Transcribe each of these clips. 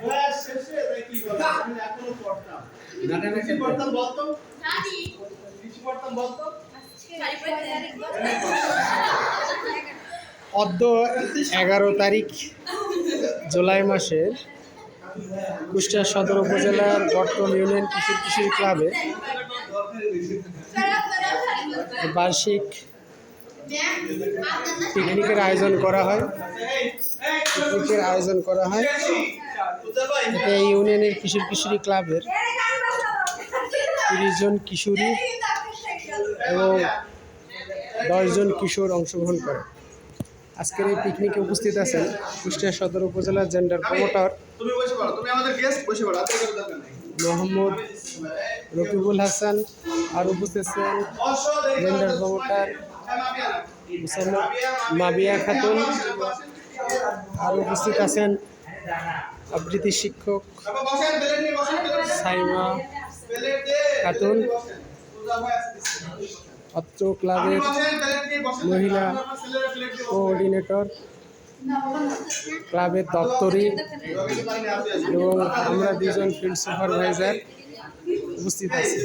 বয়স শেষে কি বলে? আমি এখনও পড়তাম। কিছু পড়তাম বলতো? কিছু পড়তাম বলতো? অদ্য এগারো তারিখ জুলাই মাসের কুষ্টিয়া সদর উপজেলার বর্তমান ইউনিয়ন কৃষি কৃষি ক্লাবে বার্ষিক পিকনিকের আয়োজন করা হয়। পিকনিকের আয়োজন করা হয়। এই ইউনিয়নের কিশোর কিশোরী ক্লাবের। তিরিশ জন কিশোরী এবং দশজন কিশোর অংশগ্রহণ করে। আজকের এই পিকনিকে উপস্থিত আছেন কুষ্টিয়া সদর উপজেলার জেন্ডার প্রমোটার মোহাম্মদ রকিবুল হাসান। আর উপস্থিত আছেন জেন্ডার প্রমোটার মাবিয়া খাতুন, আর উপস্থিত আছেন আবৃত্তি শিক্ষক সাইমা খাতুন, অত্র ক্লাবের মহিলা কোঅর্ডিনেটর, ক্লাবের দপ্তরি, এবং আমরা দুজন ফিল্ড সুপারভাইজার উপস্থিত আছি।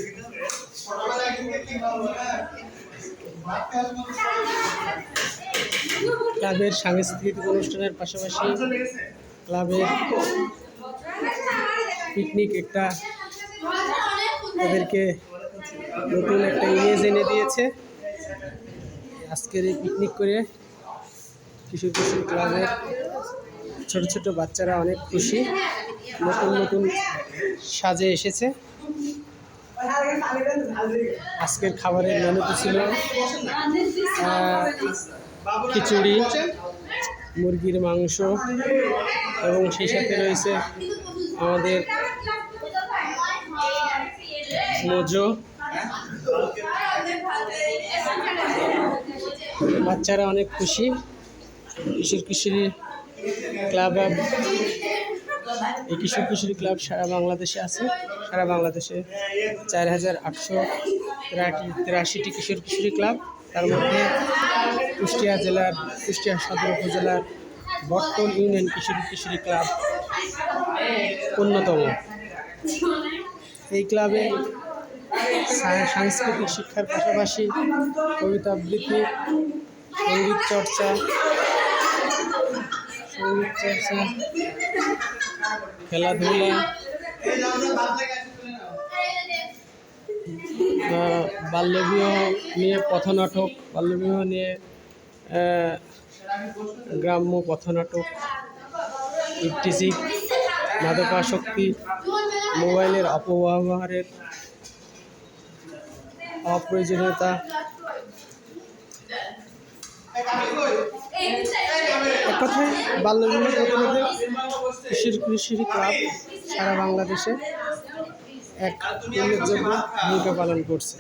ক্লাবের সাংস্কৃতিক অনুষ্ঠানের পাশাপাশি ক্লাবের পিকনিক একটা তাদেরকে নতুন একটা ইমেজ এনে দিয়েছে। আজকের এই পিকনিক করে কিশোর কিশোর ক্লাবের ছোট ছোট বাচ্চারা অনেক খুশি। নতুন নতুন সাজে এসেছে। আজকের খাবারের মেনুতে ছিল খিচুড়ি, মুরগির মাংস, এবং সেই সাথে রয়েছে আমাদের মোজো। বাচ্চারা অনেক খুশি কিশোর কিশোরী ক্লাব এই কিশোর কিশোরী ক্লাব সারা বাংলাদেশে আছে। সারা বাংলাদেশে চার হাজার আটশো তিরাশিটি কিশোর কিশোরী ক্লাব। তার মধ্যে কুষ্টিয়া জেলার, কুষ্টিয়া সদর উপজেলার বর্তল ইউনিয়ন কিশোরী কিশোরী ক্লাব অন্যতম। এই ক্লাবে সাংস্কৃতিক শিক্ষার পাশাপাশি কবিতা আবৃত্তি, সংগীত চর্চা সংগীত চর্চা খেলাধুলা। বাল্যবিবাহ নিয়ে পথনাটক বাল্যবিবাহ নিয়ে গ্রাম্য পথনাটক ইফটিজিক মাদকাসক্তি মোবাইলের অপব্যবহারের অপ্রয়োজনীয়তা। এক কথায় বাল্যবিবাহ প্রতিরোধে কৃষির কৃষির ক্লাব সারা বাংলাদেশে এক উল্লেখযোগ্য ভূমিকা পালন করছে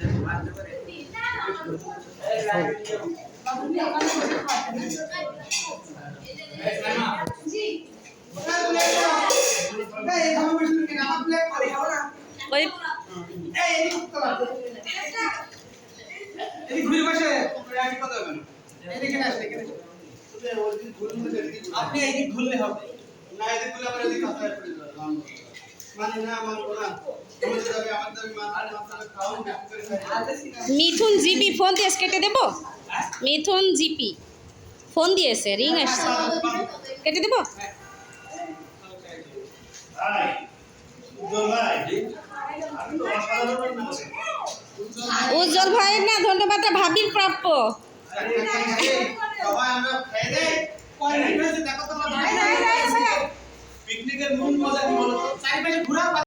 ওই আপনি এদিক ঘুরলে হবে। না এদিক ঘুরলে আবার এদিক পড়ে মানে না মানবো না আমার আমার মিথুন জিপি ফোন দিয়ে কেটে দেবো? মিথুন জিপি ফোন দিয়েছে রিং আসছে। কেটে দেবো? উজ্জ্বল ভাইয়ের না ধন্যবাদটা ভাবির প্রাপ্য। নুন মজা কি বলো? চারিপাশে ঘুরাও